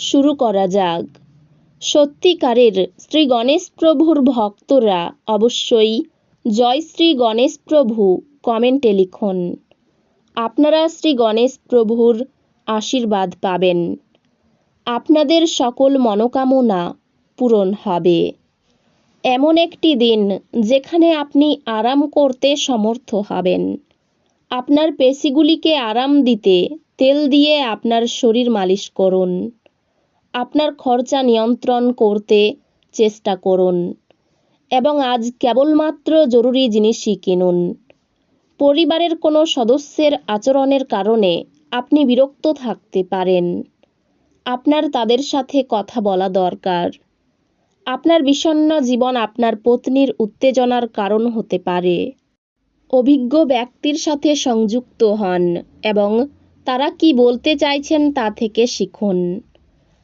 শুরু করা যাক। সত্যিকারের শ্রী গণেশ প্রভুর ভক্তরা অবশ্যই জয় শ্রী গণেশ প্রভু কমেন্টে লিখুন। আপনারা শ্রী গণেশ প্রভুর আশীর্বাদ পাবেন। আপনাদের সকল মনোকামনা পূরণ হবে। এমন একটি দিন যেখানে আপনি আরাম করতে সমর্থ হবেন। আপনার পেশিগুলিকে আরাম দিতে তেল দিয়ে আপনার শরীর মালিশ করুন। আপনার খরচা নিয়ন্ত্রণ করতে চেষ্টা করুন এবং আজ কেবলমাত্র জরুরি জিনিসই কিনুন। পরিবারের কোনো সদস্যের আচরণের কারণে আপনি বিরক্ত থাকতে পারেন। আপনার তাদের সাথে কথা বলা দরকার। আপনার বিষণ্ন জীবন আপনার পত্নীর উত্তেজনার কারণ হতে পারে। অভিজ্ঞ ব্যক্তির সাথে সংযুক্ত হন এবং তারা কি বলতে চাইছেন তা থেকে শিখুন।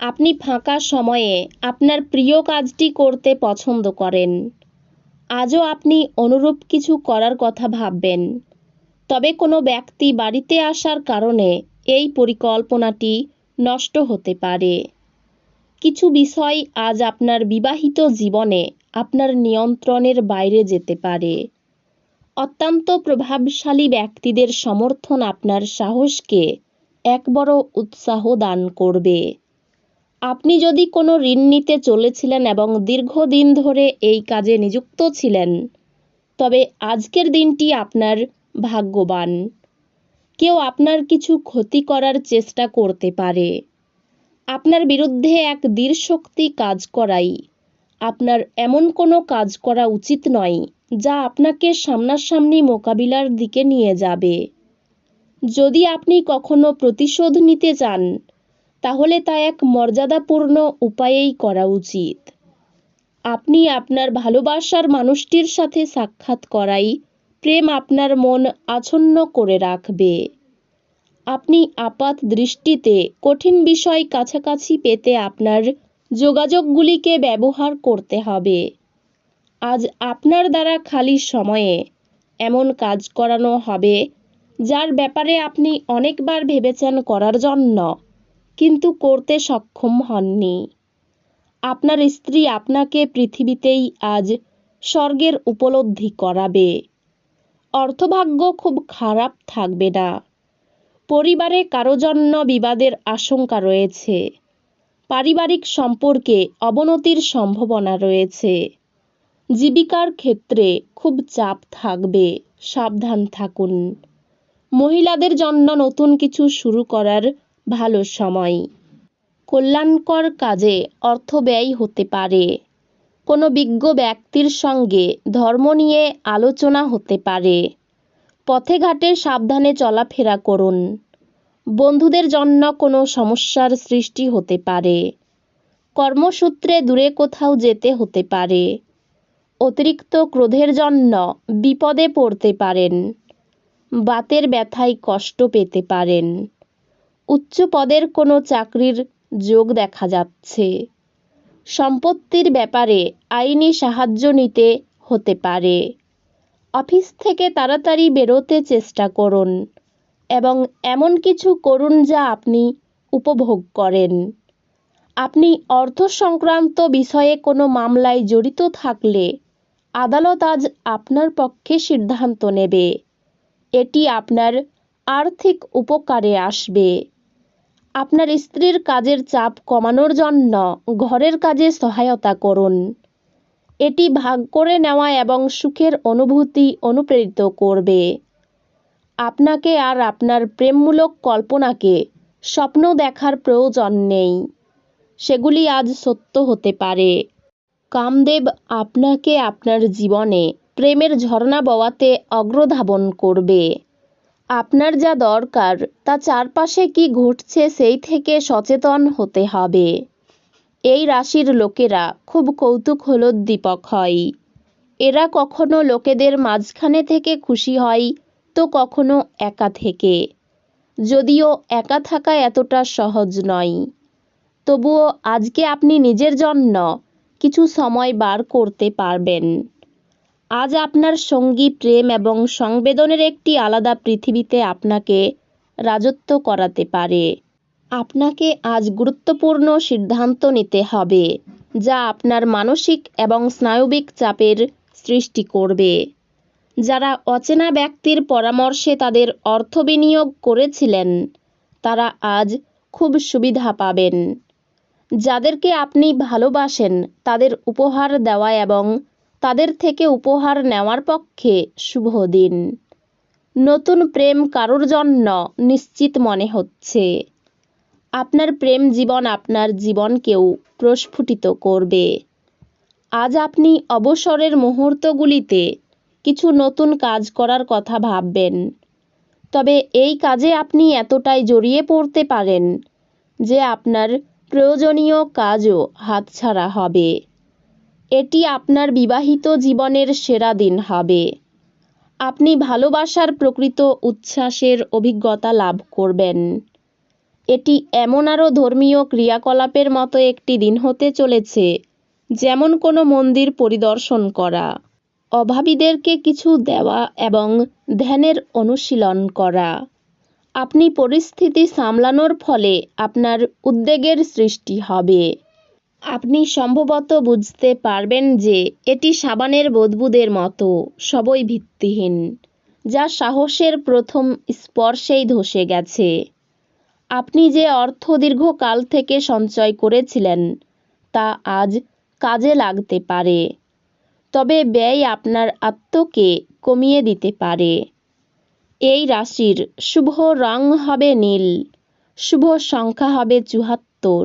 আপনি ফাঁকা সময়ে আপনার প্রিয় কাজটি করতে পছন্দ করেন। আজও আপনি অনুরূপ কিছু করার কথা ভাববেন। তবে কোনো ব্যক্তি বাড়িতে আসার কারণে এই পরিকল্পনাটি নষ্ট হতে পারে। কিছু বিষয় আজ আপনার বিবাহিত জীবনে আপনার নিয়ন্ত্রণের বাইরে যেতে পারে। অত্যন্ত প্রভাবশালী ব্যক্তিদের সমর্থন আপনার সাহসকে এক বড় উৎসাহ দান করবে। আপনি যদি কোনো ঋণ নিতে চলেছিলেন এবং দীর্ঘদিন ধরে এই কাজে নিযুক্ত ছিলেন, তবে আজকের দিনটি আপনার ভাগ্যবান। কেউ আপনার কিছু ক্ষতি করার চেষ্টা করতে পারে। আপনার বিরুদ্ধে এক দৃঢ়শক্তি কাজ করাই। আপনার এমন কোনো কাজ করা উচিত নয়, যা আপনাকে সামনাসামনি মোকাবিলার দিকে নিয়ে যাবে। যদি আপনি কখনো প্রতিশোধ নিতে চান তাহলে তা এক মর্যাদাপূর্ণ উপায়েই করা উচিত। আপনি আপনার ভালোবাসার মানুষটির সাথে সাক্ষাৎ করাই প্রেম আপনার মন আচ্ছন্ন করে রাখবে। আপনি আপাত দৃষ্টিতে কঠিন বিষয় কাছাকাছি পেতে আপনার যোগাযোগগুলিকে ব্যবহার করতে হবে। আজ আপনার দ্বারা খালি সময়ে এমন কাজ করানো হবে, যার ব্যাপারে আপনি অনেকবার ভেবেছেন করার জন্য। কিন্তু করতে সক্ষম হননি। আপনার স্ত্রী আপনাকে পৃথিবীতেই আজ স্বর্গের উপলব্ধি করাবে। অর্থভাগ্য খুব খারাপ থাকবে না। পরিবারে কারও জন্য বিবাদের আশঙ্কা রয়েছে। পারিবারিক সম্পর্কে অবনতির সম্ভাবনা রয়েছে। জীবিকার ক্ষেত্রে খুব চাপ থাকবে। সাবধান থাকুন। মহিলাদের জন্য নতুন কিছু শুরু করার ভালো সময়। কল্যাণকর কাজে অর্থ ব্যয় হতে পারে। কোনো বিজ্ঞ ব্যক্তির সঙ্গে ধর্ম নিয়ে আলোচনা হতে পারে। পথে ঘাটে সাবধানে চলাফেরা করুন। বন্ধুদের জন্য কোনো সমস্যার সৃষ্টি হতে পারে। কর্মসূত্রে দূরে কোথাও যেতে হতে পারে। অতিরিক্ত ক্রোধের জন্য বিপদে পড়তে পারেন। বাতের ব্যথায় কষ্ট পেতে পারেন। উচ্চ পদের কোনো চাকরির যোগ দেখা যাচ্ছে। সম্পত্তির ব্যাপারে আইনি সাহায্য নিতে হতে পারে। অফিস থেকে তাড়াতাড়ি বেরোতে চেষ্টা করুন এবং এমন কিছু করুন যা আপনি উপভোগ করেন। আপনি অর্থ সংক্রান্ত বিষয়ে কোনো মামলায় জড়িত থাকলে আদালত আজ আপনার পক্ষে সিদ্ধান্ত নেবে। এটি আপনার আর্থিক উপকারে আসবে। আপনার স্ত্রীর কাজের চাপ কমানোর জন্য ঘরের কাজে সহায়তা করুন। এটি ভাগ করে নেওয়া এবং সুখের অনুভূতি অনুপ্রেরিত করবে। আপনাকে আর আপনার প্রেমমূলক কল্পনাকে স্বপ্ন দেখার প্রয়োজন নেই। সেগুলি আজ সত্য হতে পারে। কামদেব আপনাকে আপনার জীবনে প্রেমের ঝর্ণা বওয়াতে অগ্রধাবন করবে। আপনার যা দরকার, তা চারপাশে কি ঘটছে সেই থেকে সচেতন হতে হবে। এই রাশির লোকেরা খুব কৌতুক কৌতূহলোদ্দীপক হয়। এরা কখনো লোকেদের মাঝখানে থেকে খুশি হয়, তো কখনো একা থেকে। যদিও একা থাকা এতটা সহজ নয়। তবুও আজকে আপনি নিজের জন্য কিছু সময় বার করতে পারবেন। আজ আপনার সঙ্গী প্রেম এবং সংবেদনের একটি আলাদা পৃথিবীতে আপনাকে রাজত্ব করাতে পারে। আপনাকে আজ গুরুত্বপূর্ণ সিদ্ধান্ত নিতে হবে, যা আপনার মানসিক এবং স্নায়বিক চাপের সৃষ্টি করবে। যারা অচেনা ব্যক্তির পরামর্শে তাদের অর্থ বিনিয়োগ করেছিলেন, তারা আজ খুব সুবিধা পাবেন। যাদেরকে আপনি ভালোবাসেন, তাদের উপহার দেওয়া এবং তাদের থেকে উপহার নেওয়ার পক্ষে শুভ দিন। নতুন প্রেম কারোর জন্য নিশ্চিত মনে হচ্ছে। আপনার প্রেম জীবন আপনার জীবনকেও প্রস্ফুটিত করবে। আজ আপনি অবসরের মুহূর্তগুলিতে কিছু নতুন কাজ করার কথা ভাববেন। তবে এই কাজে আপনি এতটাই জড়িয়ে পড়তে পারেন যে আপনার প্রয়োজনীয় কাজও হাতছাড়া হবে। এটি আপনার বিবাহিত জীবনের সেরা দিন হবে। আপনি ভালোবাসার প্রকৃত উচ্ছ্বাসের অভিজ্ঞতা লাভ করবেন। এটি এমন আরও ধর্মীয় ক্রিয়াকলাপের মতো একটি দিন হতে চলেছে, যেমন কোনো মন্দির পরিদর্শন করা, অভাবীদেরকে কিছু দেওয়া এবং ধ্যানের অনুশীলন করা। আপনি পরিস্থিতি সামলানোর ফলে আপনার উদ্বেগের সৃষ্টি হবে। আপনি সম্ভবত বুঝতে পারবেন যে এটি সাবানের বুদবুদের মতো, সবই ভিত্তিহীন, যা সাহসের প্রথম স্পর্শেই ধসে গেছে। আপনি যে অর্থ দীর্ঘকাল থেকে সঞ্চয় করেছিলেন, তা আজ কাজে লাগতে পারে, তবে ব্যয় আপনার আত্মকে কমিয়ে দিতে পারে। এই রাশির শুভ রং হবে নীল, শুভ সংখ্যা হবে চুহাত্তর